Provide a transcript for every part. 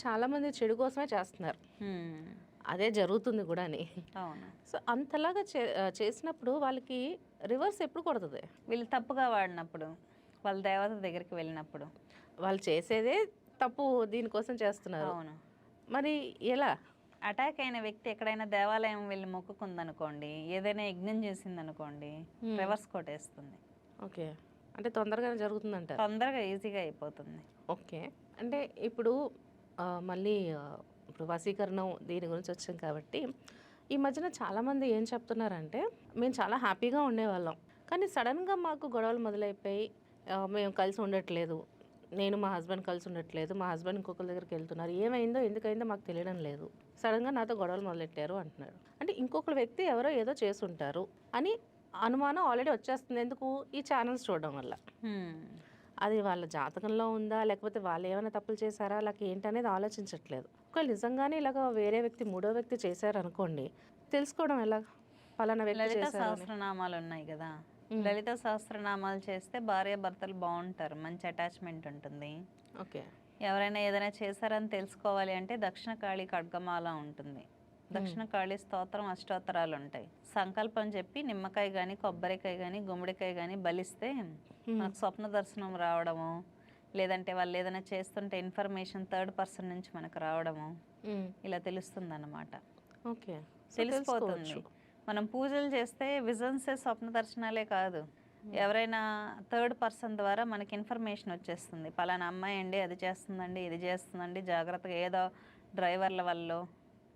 ఇప్పుడు చాలా మంది చెడు కోసమే చేస్తున్నారు. అదే జరుగుతుంది కూడా అని. అవును. సో అంతలాగా చేసినప్పుడు వాళ్ళకి రివర్స్ ఎప్పుడు కొడుతుంది? వీళ్ళు తప్పుగా వాడినప్పుడు వాళ్ళ దేవత దగ్గరికి వెళ్ళినప్పుడు. వాళ్ళు చేసేదే తప్పు దీనికోసం చేస్తున్నారు. అవును. మరి ఎలా? అటాక్ అయిన వ్యక్తి ఎక్కడైనా దేవాలయం వెళ్ళి మొక్కుకుందనుకోండి ఏదైనా యజ్ఞం చేసిందనుకోండి రివర్స్ కొట్టేస్తుంది. ఓకే. అంటే తొందరగానే జరుగుతుందంటారు. తొందరగా ఈజీగా అయిపోతుంది. ఓకే. అంటే ఇప్పుడు మళ్ళీ ఇప్పుడు వశీకరణం దీని గురించి వచ్చాం కాబట్టి ఈ మధ్యన చాలామంది ఏం చెప్తున్నారంటే మేము చాలా హ్యాపీగా ఉండేవాళ్ళం. కానీ సడన్గా మాకు గొడవలు మొదలైపోయి మేము కలిసి ఉండట్లేదు. నేను మా హస్బెండ్ కలిసి ఉండట్లేదు. మా హస్బెండ్ ఇంకొకరి దగ్గరికి వెళ్తున్నారు. ఏమైందో ఎందుకైందో మాకు తెలియడం లేదు. సడన్గా నాతో గొడవలు మొదలెట్టారు అంటున్నారు. అంటే ఇంకొక వ్యక్తి ఎవరో ఏదో చేస్తుంటారు అని అనుమానం ఆల్రెడీ వచ్చేస్తుంది. ఎందుకు? ఈ ఛానల్స్ చూడడం వల్ల. అది వాళ్ళ జాతకంలో ఉందా? లేకపోతే వాళ్ళు ఏమైనా తప్పులు చేశారా? లేక ఏంటనేది ఆలోచించట్లేదు. ఒకవేళ నిజంగానే ఇలాగ వేరే వ్యక్తి మూడో వ్యక్తి చేశారు అనుకోండి తెలుసుకోవడం ఎలా? పలానా వ్యక్తి. సహస్రనామాలు ఉన్నాయి కదా. లలిత సహస్రనామాలు చేస్తే భార్య భర్తలు బాగుంటారు. మంచి అటాచ్మెంట్ ఉంటుంది. ఓకే. ఎవరైనా ఏదైనా చేశారని తెలుసుకోవాలి అంటే దక్షిణ కాళి ఖడ్గమాల ఉంటుంది. దక్షిణ కాళి స్తోత్రం అష్టోత్తరాలు ఉంటాయి సంకల్పం చెప్పి నిమ్మకాయ కానీ కొబ్బరికాయ కానీ గుమ్మడికాయ కానీ బలిస్తే మనకు స్వప్న దర్శనం రావడము లేదంటే వాళ్ళు ఏదైనా చేస్తుంటే ఇన్ఫర్మేషన్ థర్డ్ పర్సన్ నుంచి మనకు రావడము ఇలా తెలుస్తుంది అన్నమాట ఓకే తెలిసిపోతుంది. మనం పూజలు చేస్తే విజన్సే స్వప్న దర్శనాలే కాదు. ఎవరైనా థర్డ్ పర్సన్ ద్వారా మనకి ఇన్ఫర్మేషన్ వచ్చేస్తుంది. పలానా అమ్మాయి అండి అది చేస్తుందండి ఇది చేస్తుందండి జాగ్రత్తగా ఏదో డ్రైవర్ల వల్ల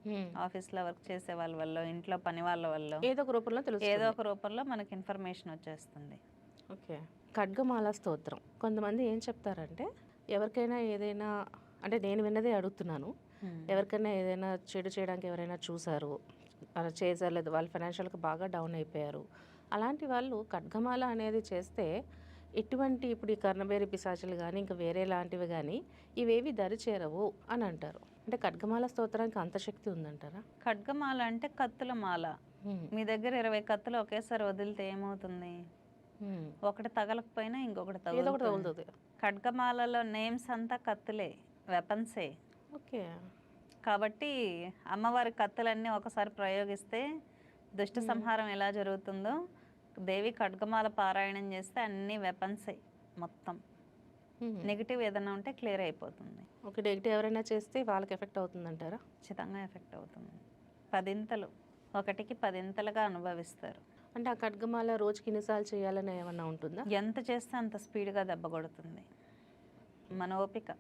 ఉమ్, ఆఫీస్లో వర్క్ చేసే వాళ్ళ వల్ల ఇంట్లో పని వాళ్ళ వల్ల ఏదో ఒక రూపంలో తెలుసు ఏదో ఒక రూపంలో మనకి ఇన్ఫర్మేషన్ వచ్చేస్తుంది. ఓకే. ఖడ్గమాల స్తోత్రం. కొంతమంది ఏం చెప్తారంటే ఎవరికైనా ఏదైనా అంటే నేను విన్నదే అడుగుతున్నాను. ఎవరికైనా ఏదైనా చెడు చేయడానికి ఎవరైనా చూసారు అలా చేశారు లేదు వాళ్ళు ఫైనాన్షియల్గా బాగా డౌన్ అయిపోయారు. అలాంటి వాళ్ళు ఖడ్గమాల అనేది చేస్తే ఎటువంటి ఇప్పుడు ఈ కర్ణబేరి పిశాచులు కానీ ఇంకా వేరే లాంటివి కానీ ఇవేవి దరి చేరవు అని అంటారు. అంటే ఖడ్గమాల స్తోత్రానికి అంత శక్తి ఉందంటారా? ఖడ్గమాల అంటే కత్తుల మాల. మీ దగ్గర ఇరవై కత్తులు ఒకేసారి వదిలితే ఏమవుతుంది. ఒకటి తగలకపోయినా ఇంకొకటి తగులుతుంది. ఖడ్గమాలలో నేమ్స్ అంతా కత్తులే వెపన్సే. ఓకే. కాబట్టి అమ్మవారి కత్తులన్నీ ఒకసారి ప్రయోగిస్తే దుష్ట సంహారం ఎలా జరుగుతుందో దేవి ఖడ్గమాల పారాయణం చేస్తే అన్ని వెపన్సే మొత్తం. నెగిటివ్ ఏదైనా ఉంటే క్లియర్ అయిపోతుంది. ఒక నెగిటివ్ ఎవరైనా చేస్తే వాళ్ళకి ఎఫెక్ట్ అవుతుందంటారా? ఖచ్చితంగా ఎఫెక్ట్ అవుతుంది. పదింతలు ఒకటికి పదింతలుగా అనుభవిస్తారు. అంటే ఆ ఖడ్గమాల రోజుకి ఎన్నిసార్లు చేయాలని ఏమన్నా ఉంటుందా? ఎంత చేస్తే అంత స్పీడ్గా దెబ్బ కొడుతుంది. మన ఓపిక